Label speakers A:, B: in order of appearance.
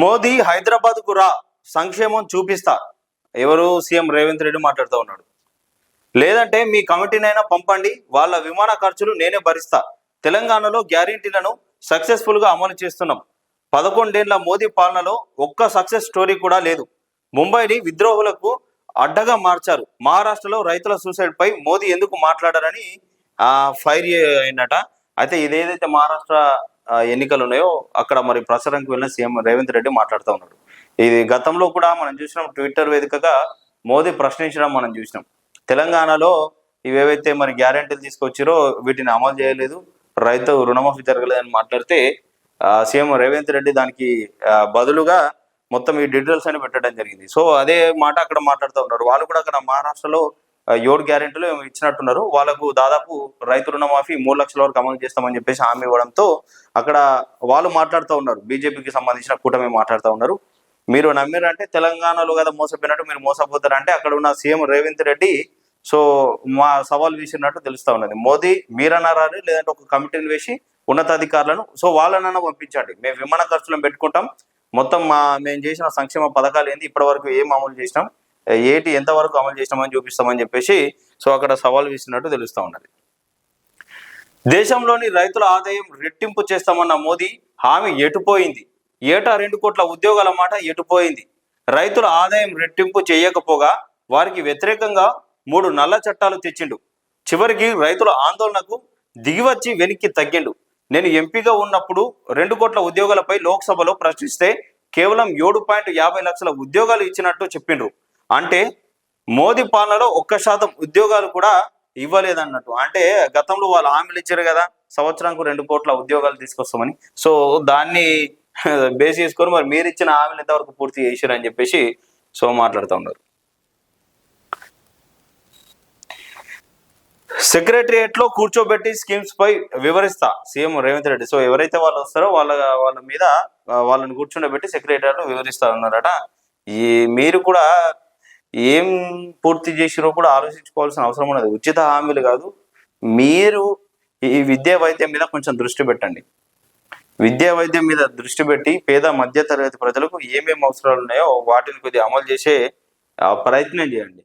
A: మోదీ హైదరాబాద్కు రా సంక్షేమం చూపిస్తా. ఎవరు సీఎం రేవంత్ రెడ్డి మాట్లాడుతూ ఉన్నాడు. లేదంటే మీ కమిటీనైనా పంపండి వాళ్ళ విమాన ఖర్చులు నేనే భరిస్తా. తెలంగాణలో గ్యారెంటీలను సక్సెస్ఫుల్గా అమలు చేస్తున్నాం. పదకొండేళ్ళ మోదీ పాలనలో ఒక్క సక్సెస్ స్టోరీ కూడా లేదు. ముంబైని విద్రోహులకు అడ్డగా మార్చారు. మహారాష్ట్రలో రైతుల సూసైడ్ పై మోదీ ఎందుకు మాట్లాడారని ఫైర్ అయినట అయితే ఇదేదైతే మహారాష్ట్ర ఎన్నికలు ఉన్నాయో అక్కడ మరి ప్రచారంకి వెళ్ళిన సీఎం రేవంత్ రెడ్డి మాట్లాడుతూ ఉన్నాడు. ఇది గతంలో కూడా మనం చూసినాం ట్విట్టర్ వేదికగా మోదీ ప్రశ్నించడం మనం చూసినాం. తెలంగాణలో ఇవేవైతే మరి గ్యారంటీలు తీసుకొచ్చారో వీటిని అమలు చేయలేదు రైతు రుణమాఫీ జరగలేదని మాట్లాడితే సీఎం రేవంత్ రెడ్డి దానికి బదులుగా మొత్తం ఈ డీటెయిల్స్ అని పెట్టడం జరిగింది. సో అదే మాట అక్కడ మాట్లాడుతూ ఉన్నారు. వాళ్ళు కూడా అక్కడ మహారాష్ట్రలో ఏడు గ్యారెంటీలు ఇచ్చినట్టున్నారు. వాళ్ళకు దాదాపు రైతు రుణమాఫీ మూడు లక్షల వరకు అమలు చేస్తామని చెప్పేసి హామీ ఇవ్వడంతో అక్కడ వాళ్ళు మాట్లాడుతూ ఉన్నారు. బీజేపీకి సంబంధించిన కూటమి మాట్లాడుతూ ఉన్నారు. మీరు నమ్మిరంటే తెలంగాణలో కదా మోసపోయినట్టు మీరు మోసపోతారంటే అక్కడ ఉన్న సీఎం రేవంత్ రెడ్డి సో మా సవాల్ విసిరినట్టు తెలుస్తూ ఉన్నది. మోదీ మీరన్నారా లేదంటే ఒక కమిటీని వేసి ఉన్నతాధికారులను సో వాళ్ళనన్నా పంపించండి. మేము విమాన ఖర్చులను పెట్టుకుంటాం. మొత్తం మా మేము చేసిన సంక్షేమ పథకాలు ఏంది? ఇప్పటి వరకు ఏం అమలు చేసినాం? ఏటి ఎంతవరకు అమలు చేసినామని చూపిస్తామని చెప్పేసి సో అక్కడ సవాల్ విసినట్టు తెలుస్తూ ఉన్నది. దేశంలోని రైతుల ఆదాయం రెట్టింపు చేస్తామన్న మోదీ హామీ ఎటుపోయింది? ఏటా రెండు కోట్ల ఉద్యోగాల మాట ఎటుపోయింది? రైతుల ఆదాయం రెట్టింపు చేయకపోగా వారికి వ్యతిరేకంగా మూడు నల్ల చట్టాలు తెచ్చిండు. చివరికి రైతుల ఆందోళనకు దిగివచ్చి వెనక్కి తగ్గిండు. నేను ఎంపీగా ఉన్నప్పుడు రెండు కోట్ల ఉద్యోగాలపై లోక్సభలో ప్రశ్నిస్తే కేవలం ఏడు పాయింట్ యాభై లక్షల ఉద్యోగాలు ఇచ్చినట్టు చెప్పిండ్రు. అంటే మోదీ పాలనలో ఒక్క శాతం ఉద్యోగాలు కూడా ఇవ్వలేదన్నట్టు. అంటే గతంలో వాళ్ళు హామీలు ఇచ్చారు కదా సంవత్సరానికి రెండు కోట్ల ఉద్యోగాలు తీసుకొస్తామని. సో దాన్ని బేస్ చేసుకొని మరి మీరు ఇచ్చిన హామీలు ఎంతవరకు పూర్తి చేశారు అని చెప్పేసి సో మాట్లాడుతూ ఉన్నారు. సెక్రటరియట్లో కూర్చోబెట్టి స్కీమ్స్ పై వివరిస్తా. సీఎం రేవంత్ రెడ్డి. సో ఎవరైతే వాళ్ళు వస్తారో వాళ్ళ వాళ్ళ మీద వాళ్ళని కూర్చుండబెట్టి సెక్రటరియట్లో వివరిస్తా ఉన్నారట ఈ మీరు కూడా ఏం పూర్తి చేసిరో కూడా ఆలోచించుకోవాల్సిన అవసరం ఉన్నది ఉచిత హామీలు కాదు. మీరు ఈ విద్యా వైద్యం మీద కొంచెం దృష్టి పెట్టండి. విద్యా వైద్యం మీద దృష్టి పెట్టి పేద మధ్య తరగతి ప్రజలకు ఏమేమి అవసరాలు ఉన్నాయో వాటిని కొద్దిగా అమలు చేసే ప్రయత్నం చేయండి.